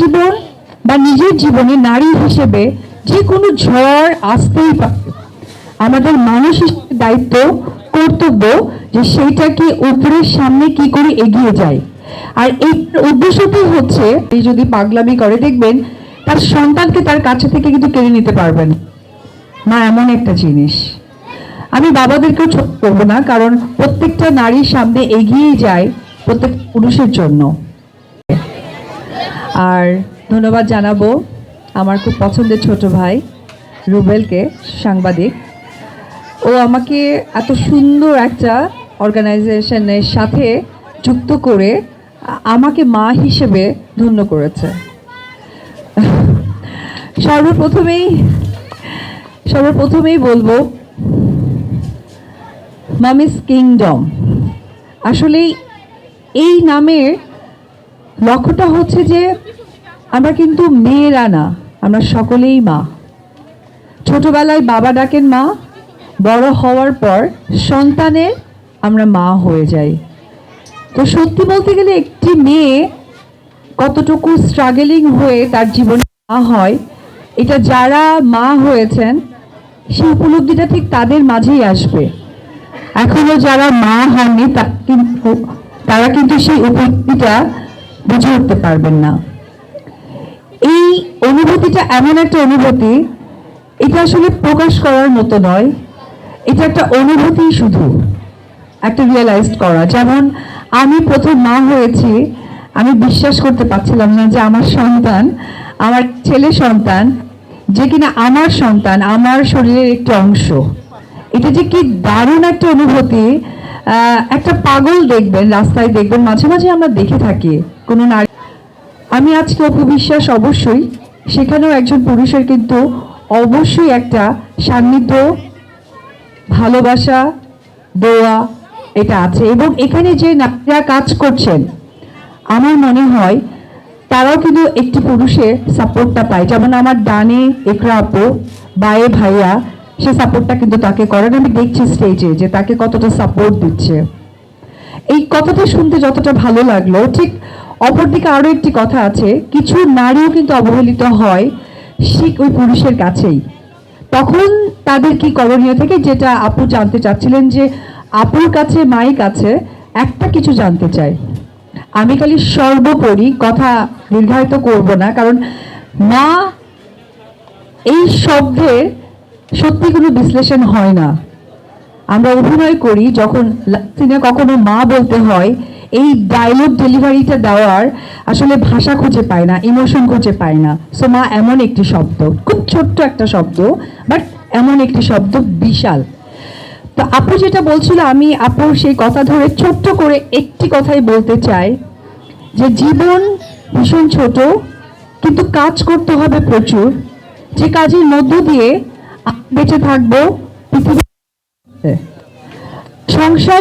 জীবন বা নিজের জীবনে নারী হিসেবে যে কোনো ঝড় আসতেই পারে আমাদের মানুষ হিসেবে দায়িত্ব, কর্তব্য যে সেইটাকে উপরের সামনে কি করে এগিয়ে যায়। আর এই উদ্দেশ্যটাই হচ্ছে, এই যদি পাগলামি করে, দেখবেন তার সন্তানকে তার কাছে থেকে কিন্তু কেড়ে নিতে পারবেন মা, এমন একটা জিনিস। আমি বাবাদেরকেও ছোট করব না, কারণ প্রত্যেকটা নারীর সামনে এগিয়ে যায় প্রত্যেক পুরুষের জন্য। আর ধন্যবাদ জানাব আমার খুব পছন্দের ছোট ভাই, রুবেলকে, সাংবাদিক। ও আমাকে এত সুন্দর একটা অর্গানাইজেশনের সাথে যুক্ত করে আমাকে মা হিসেবে ধন্য করেছে। সর্বপ্রথমেই সর্বপ্রথমেই বলব, মামিস কিংডম। আসলেই এই নামের লক্ষ্যটা হচ্ছে যে আমরা কিন্তু মেয়েরা না, আমরা সকলেই মা। ছোটবেলায় বাবা ডাকেন মা, বড় হওয়ার পর সন্তানের আমরা মা হয়ে যাই। তো সত্যি বলতে গেলে একটি মেয়ে কতটুকু স্ট্রাগলিং হয়ে তার জীবনে মা হয়, এটা যারা মা হয়েছেন, সেই উপলব্ধিটা ঠিক তাদের মাঝেই আসবে। এখনও যারা মা হননি তা কিন্তু তারা কিন্তু সেই উপলব্ধিটা বুঝে উঠতে পারবেন না। এই অনুভূতিটা এমন একটা অনুভূতি, এটা আসলে প্রকাশ করার মতো নয়। এটা একটা অনুভূতি শুধু, একটা রিয়েলাইজড করা। যেমন আমি প্রথম মা হয়েছি, আমি বিশ্বাস করতে পারছিলাম না যে আমার সন্তান, আমার ছেলে সন্তান, যে কিনা আমার সন্তান, আমার শরীরের একটি অংশ। এটা যে কি দারুণ একটা অনুভূতি একটা পাগল দেখবেন, রাস্তায় দেখবেন, মাঝে মাঝে আমরা দেখে থাকি। কোনো নারী আমি আজকে অপু বিশ্বাস অবশ্যই, সেখানেও একজন পুরুষের কিন্তু অবশ্যই একটা সান্নিধ্য, ভালোবাসা, দোয়া এটা আছে। এবং এখানে যে নারীরা কাজ করছেন, আমার মনে হয় তারাও কিন্তু একটি পুরুষের সাপোর্টটা পায়। যেমন আমার ডানে একরা আপু, বায়ে ভাইয়া, সে সাপোর্টটা কিন্তু তাকে করেন আমি দেখছি স্টেজে যে তাকে কতটা সাপোর্ট দিচ্ছে। এই কথাটা শুনতে যতটা ভালো লাগল, ঠিক অপরদিকে আরও একটি কথা আছে, কিছু নারীও কিন্তু অবহেলিত হয় শিখ ওই পুরুষের কাছেই। তখন তাদের কি করণীয় থেকে? যেটা আপু জানতে চাচ্ছিলেন যে, আপুর কাছে, মায়ের কাছে একটা কিছু জানতে চাই। আমি খালি সর্বোপরি কথা দীর্ঘায়িত করব না, কারণ মা এই শব্দের সত্যি কোনো বিশ্লেষণ হয় না। আমরা অভিনয় করি যখন সিনে কখনো মা বলতে হয় এই ডায়লগ ডেলিভারিটা দেওয়ার আসলে ভাষা খুঁজে পায় না ইমোশন খুঁজে পায় না। সো মা এমন একটি শব্দ, খুব ছোট্ট একটা শব্দ বাট এমন একটি শব্দ বিশাল। তো আপু যেটা বলছিল, আমি আপুর সেই কথা ধরে ছোট্ট করে একটি কথাই বলতে চাই, যে জীবন ভীষণ ছোট, কিন্তু কাজ করতে হবে প্রচুর। যে কাজের মধ্য দিয়ে বেঁচে থাকব, পৃথিবী সংসার